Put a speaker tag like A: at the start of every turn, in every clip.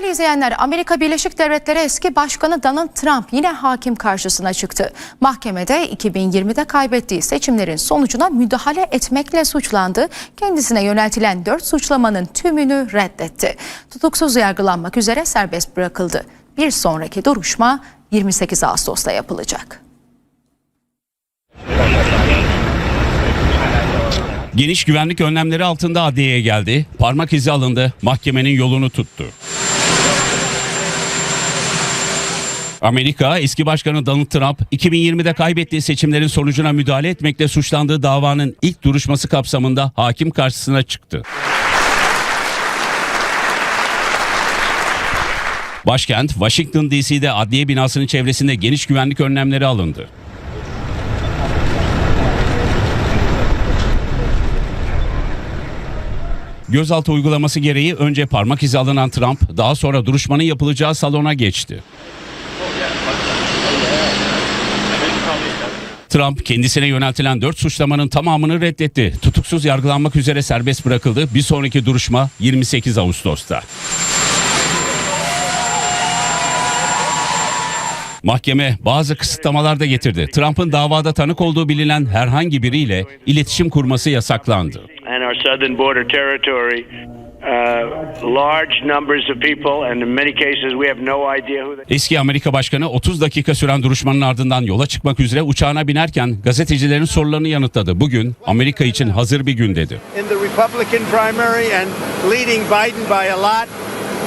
A: Değerli izleyenler, Amerika Birleşik Devletleri eski başkanı Donald Trump yine hakim karşısına çıktı. Mahkemede 2020'de kaybettiği seçimlerin sonucuna müdahale etmekle suçlandı. Kendisine yöneltilen 4 suçlamanın tümünü reddetti. Tutuksuz yargılanmak üzere serbest bırakıldı. Bir sonraki duruşma 28 Ağustos'ta yapılacak.
B: Geniş güvenlik önlemleri altında adliyeye geldi. Parmak izi alındı. Mahkemenin yolunu tuttu. Amerika eski başkanı Donald Trump 2020'de kaybettiği seçimlerin sonucuna müdahale etmekle suçlandığı davanın ilk duruşması kapsamında hakim karşısına çıktı. Başkent Washington DC'de adliye binasının çevresinde geniş güvenlik önlemleri alındı. Gözaltı uygulaması gereği önce parmak izi alınan Trump daha sonra duruşmanın yapılacağı salona geçti. Trump kendisine yöneltilen 4 suçlamanın tamamını reddetti. Tutuksuz yargılanmak üzere serbest bırakıldı. Bir sonraki duruşma 28 Ağustos'ta. Mahkeme bazı kısıtlamalar da getirdi. Trump'ın davada tanık olduğu bilinen herhangi biriyle iletişim kurması yasaklandı.
C: And our southern border territory. Large numbers of people, and in many cases, we have no idea who they.
B: Eski Amerika Başkanı 30 dakika süren duruşmanın ardından yola çıkmak üzere uçağına binerken gazetecilerin sorularını yanıtladı. Bugün Amerika için hazır bir gün dedi.
D: in the Republican primary and leading Biden by a lot.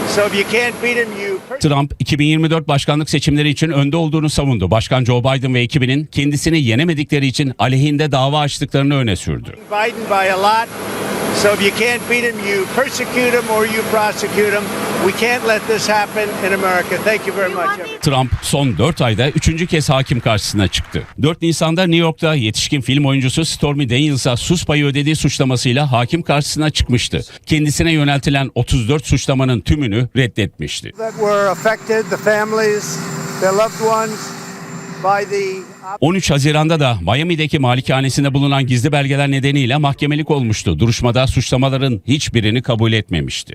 D: So if you can't beat him, you
B: Trump 2024 başkanlık seçimleri için önde olduğunu savundu. Başkan Joe Biden ve ekibinin kendisini yenemedikleri için aleyhinde dava açtıklarını öne sürdü.
D: Biden by a lot. So if you can't beat him, you persecute him or you prosecute him. We can't let this happen in America. Thank you very much.
B: Trump son 4 ayda 3. kez hakim karşısına çıktı. 4 Nisan'da New York'ta yetişkin film oyuncusu Stormy Daniels'a sus payı ödediği suçlamasıyla hakim karşısına çıkmıştı. Kendisine yöneltilen 34 suçlamanın tümünü reddetmişti.
D: That were affected, the families, their loved ones,
B: 13 Haziran'da da Miami'deki malikanesinde bulunan gizli belgeler nedeniyle mahkemelik olmuştu. Duruşmada suçlamaların hiçbirini kabul etmemişti.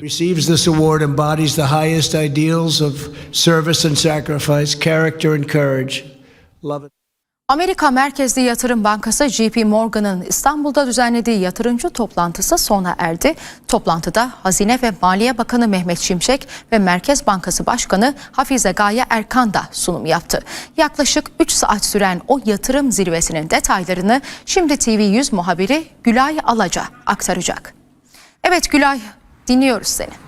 A: Amerika merkezli yatırım bankası JP Morgan'ın İstanbul'da düzenlediği yatırımcı toplantısı sona erdi. Toplantıda Hazine ve Maliye Bakanı Mehmet Şimşek ve Merkez Bankası Başkanı Hafize Gaye Erkan da sunum yaptı. Yaklaşık 3 saat süren o yatırım zirvesinin detaylarını şimdi TV100 muhabiri Gülay Alaca aktaracak. Evet Gülay dinliyoruz seni.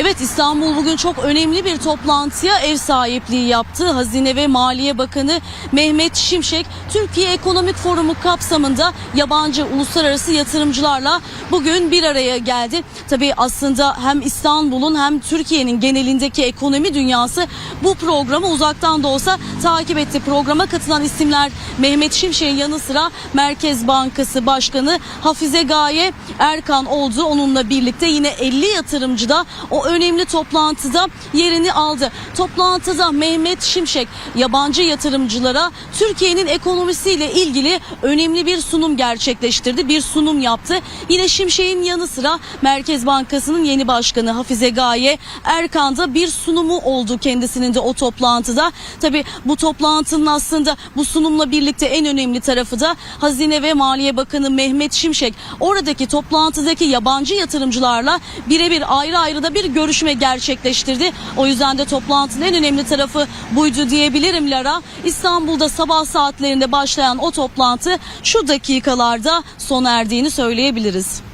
E: Evet İstanbul bugün çok önemli bir toplantıya ev sahipliği yaptı. Hazine ve Maliye Bakanı Mehmet Şimşek Türkiye Ekonomik Forumu kapsamında yabancı uluslararası yatırımcılarla bugün bir araya geldi. Tabii aslında hem İstanbul'un hem Türkiye'nin genelindeki ekonomi dünyası bu programı uzaktan da olsa takip etti. Programa katılan isimler Mehmet Şimşek'in yanı sıra Merkez Bankası Başkanı Hafize Gaye Erkan oldu. Onunla birlikte yine 50 yatırımcı da o önemli toplantıda yerini aldı. Toplantıda Mehmet Şimşek yabancı yatırımcılara Türkiye'nin ekonomisiyle ilgili önemli bir sunum gerçekleştirdi. Bir sunum yaptı. Yine Şimşek'in yanı sıra Merkez Bankası'nın yeni başkanı Hafize Gaye Erkan'da bir sunumu oldu kendisinin de o toplantıda. Tabi bu toplantının aslında bu sunumla birlikte en önemli tarafı da Hazine ve Maliye Bakanı Mehmet Şimşek oradaki toplantıdaki yabancı yatırımcılarla birebir ayrı ayrı da bir görüşme gerçekleştirdi. O yüzden de toplantının en önemli tarafı buydu diyebilirim Lara. İstanbul'da sabah saatlerinde başlayan o toplantı şu dakikalarda sona erdiğini söyleyebiliriz.